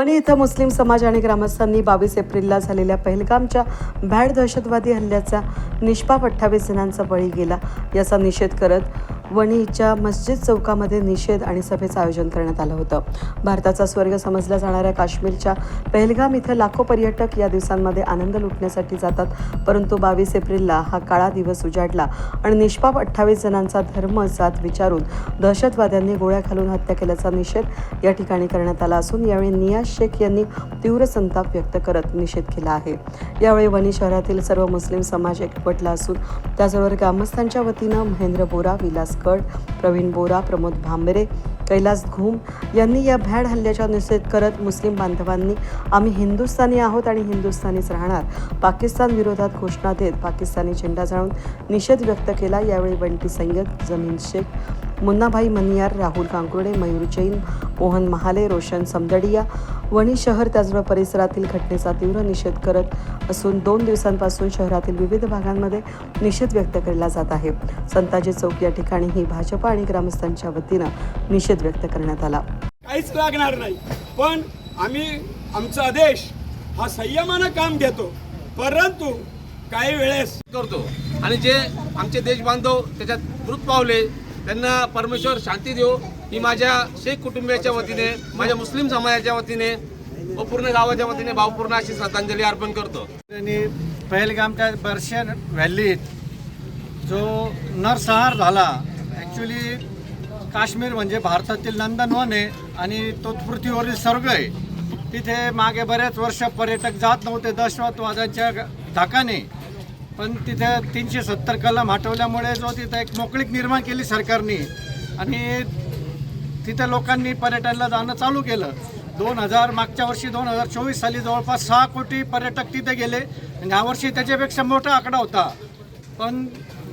वणी इथं मुस्लिम समाज आणि ग्रामस्थांनी बावीस एप्रिलला झालेल्या पहलगामच्या भॅड दहशतवादी हल्ल्याचा निष्पाप अठ्ठावीस जणांचा बळी गेला. याचा निषेध करत वणीच्या मस्जिद चौकामध्ये निषेध आणि सभेचं आयोजन करण्यात आलं होतं. भारताचा स्वर्ग समजल्या जाणाऱ्या काश्मीरच्या पहलगाम इथं लाखो पर्यटक या दिवसांमध्ये आनंद लुटण्यासाठी जातात. परंतु बावीस एप्रिलला हा काळा दिवस उजाडला आणि निष्पाप अठ्ठावीस जणांचा धर्म जात विचारून दहशतवाद्यांनी गोळ्या घालून हत्या केल्याचा निषेध या ठिकाणी करण्यात आला असून यावेळी नियाज शेख यांनी तीव्र संताप व्यक्त करत निषेध केला आहे. यावेळी वणी शहरातील सर्व मुस्लिम समाज एकवटला असून त्याचबरोबर ग्रामस्थांच्या वतीनं महेंद्र बोरा विलास कड प्रवीण बोरा प्रमोद भांबरे कैलास घुम यांनी या भॅड हल्ल्याचा निषेध करत मुस्लिम बांधवांनी आम्ही हिंदुस्थानी आहोत आणि हिंदुस्थानीच राहणार. पाकिस्तान विरोधात घोषणा देत पाकिस्तानी झेंडा जाळून निषेध व्यक्त केला. यावेळी बंटी सय्यद जमीन शेख मुन्नाभाई मनियार राहुल कांकुर्डे मयूर जैन मोहन महाले रोशन समदडिया वणी शहर त्याचबरोबर परिसरातील घटनेचा तीव्र निषेध करत असून दोन दिवसांपासून शहरातील विविध भागांमध्ये निषेध व्यक्त केला जात आहे. संताजी चौक या ठिकाणीही भाजपा आणि ग्रामस्थांच्या वतीनं निषेध व्यक्त करण्यात आला. काहीच लागणार नाही. पण आम्ही आमचा आदेश हा संयमानं काम घेतो. परंतु काही वेळेस करतो. आणि जे आमचे देश बांधव त्याच्यात मृत पावले त्यांना परमेश्वर शांती देऊ मी माझ्या शेख कुटुंबियाच्या वतीने माझ्या मुस्लिम समाजाच्या वतीने व पूर्ण गावाच्या वतीने भावपूर्ण अशी श्रद्धांजली अर्पण करतो. आणि पहलगामच्या बर्शन व्हॅलीत जो नरसंहार झाला ॲक्च्युली काश्मीर म्हणजे भारतातील नंदनवन आहे आणि तो पृथ्वीवरील स्वर्ग आहे. तिथे मागे बरेच वर्ष पर्यटक जात नव्हते दहशतवाद्यांच्या धाकाने पण तिथे तीनशे सत्तर कलम हटवल्यामुळे जो तिथे एक मोकळीक निर्माण केली सरकारने आणि तिथे लोकांनी पर्यटनला जाणं चालू केलं. दोन हजार मागच्या वर्षी दोन हजार चोवीस साली जवळपास सहा कोटी पर्यटक तिथे गेले आणि यावर्षी त्याच्यापेक्षा मोठा आकडा होता. पण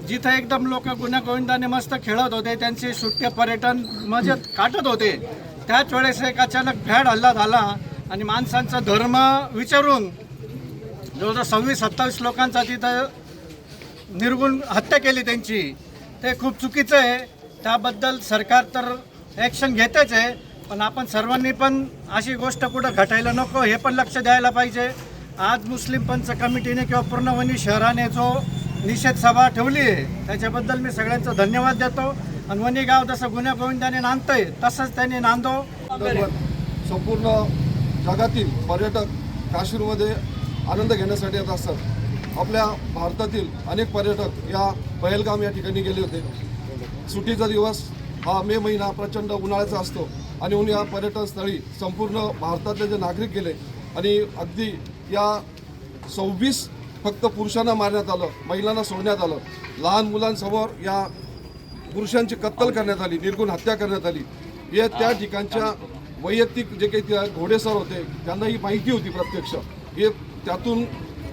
जिथं एकदम लोक गुण्यागोविंदाने मस्त खेळत होते त्यांचे सुट्टे पर्यटन मजेत काटत होते त्याच वेळेस एक अचानक भॅड हल्ला झाला आणि माणसांचा धर्म विचारून जवळजवळ सव्वीस सत्तावीस लोकांचा तिथं निर्गुण हत्या केली त्यांची. ते खूप चुकीचं आहे. त्याबद्दल सरकार तर ॲक्शन घेतच आहे. पण आपण सर्वांनी पण अशी गोष्ट कुठं घटायला नको हे पण लक्ष द्यायला पाहिजे. आज मुस्लिम पंच कमिटीने किंवा पूर्णवणी शहराने जो निषेध सभा ठेवली आहे त्याच्याबद्दल मी सगळ्यांचं धन्यवाद देतो. आणि वणी गाव जसं गुन्ह्या गोविंदाने नांदतंय तसंच त्यांनी नांदो. संपूर्ण जगातील पर्यटक काश्मीरमध्ये आनंद घेण्यासाठी येत असतात. आपल्या भारतातील अनेक पर्यटक या पहलगाम या ठिकाणी गेले होते. सुट्टीचा दिवस हा मे महिना प्रचंड उन्हाळ्याचा असतो आणि म्हणून या पर्यटनस्थळी संपूर्ण भारतातले जे नागरिक गेले आणि अगदी या सव्वीस फक्त पुरुषांना मारण्यात आलं महिलांना सोडण्यात आलं. लहान मुलांसमोर या पुरुषांची कत्तल करण्यात आली निर्गुण हत्या करण्यात आली. हे त्या ठिकाणच्या वैयक्तिक जे काही त्या घोडेसर होते त्यांना ही माहिती होती प्रत्यक्ष. हे त्यातून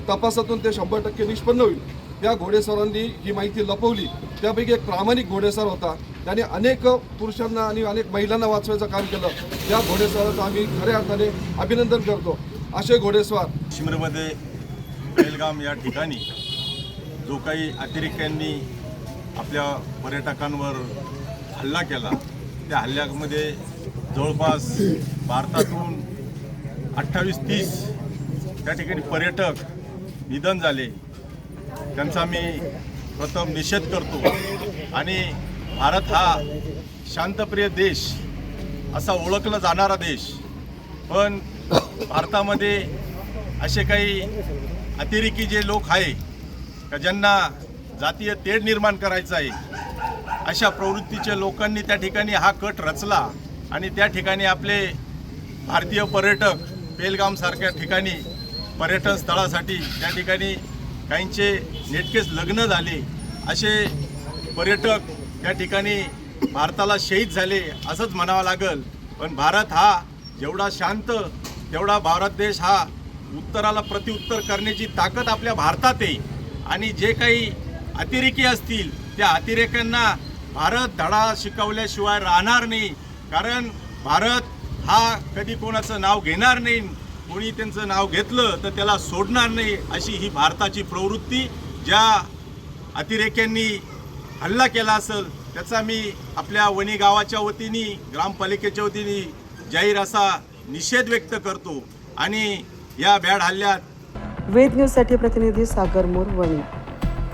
तपासातून ते शंभर टक्के निष्पन्न होईल. त्या घोडेस्वारांनी ही माहिती लपवली. त्यापैकी एक प्रामाणिक घोडेस्वार होता. त्याने अनेक पुरुषांना आणि अनेक महिलांना वाचवायचं काम केलं. त्या घोडेस्वाराचं आम्ही खऱ्या अर्थाने अभिनंदन करतो. असे घोडेस्वार काश्मीरमध्ये बेलगाम या ठिकाणी जो काही अतिरेक्यांनी आपल्या पर्यटकांवर हल्ला केला त्या हल्ल्यामध्ये जवळपास भारतातून अठ्ठावीस तीस त्या ठिकाणी पर्यटक निधन झाले. त्यांचा मी प्रथम निषेध करतो. आणि भारत हा शांतप्रिय देश असा ओळखला जाणारा देश. पण भारतामध्ये असे काही अतिरेकी जे लोक आहे का ज्यांना जातीय तेढ निर्माण करायचं आहे अशा प्रवृत्तीच्या लोकांनी त्या ठिकाणी हा कट रचला आणि त्या ठिकाणी आपले भारतीय पर्यटक पेलगामसारख्या ठिकाणी पर्यटन स्थळासाठी त्या ठिकाणी काहींचे नेटकेच लग्न झाले असे पर्यटक त्या ठिकाणी भारताला शहीद झाले असंच म्हणावं लागल. पण भारत हा जेवढा शांत तेवढा भारत देश हा उत्तराला प्रत्युत्तर करण्याची ताकद आपल्या भारतात आहे. आणि जे काही अतिरेकी असतील त्या अतिरेक्यांना भारत धडा शिकवल्याशिवाय राहणार नाही. कारण भारत हा कधी कोणाचं नाव घेणार नाही कोणी त्यांचं नाव घेतलं तर त्याला सोडणार नाही अशी ही भारताची प्रवृत्ती. ज्या अतिरेक्यांनी हल्ला केला असेल त्याचा मी आपल्या वणी गावाच्या वतीने ग्रामपालिकेच्या वतीने जाहीर असा निषेध व्यक्त करतो. आणि या बॅड हल्ल्यात वेद न्यूजसाठी प्रतिनिधी सागर मोर वणी.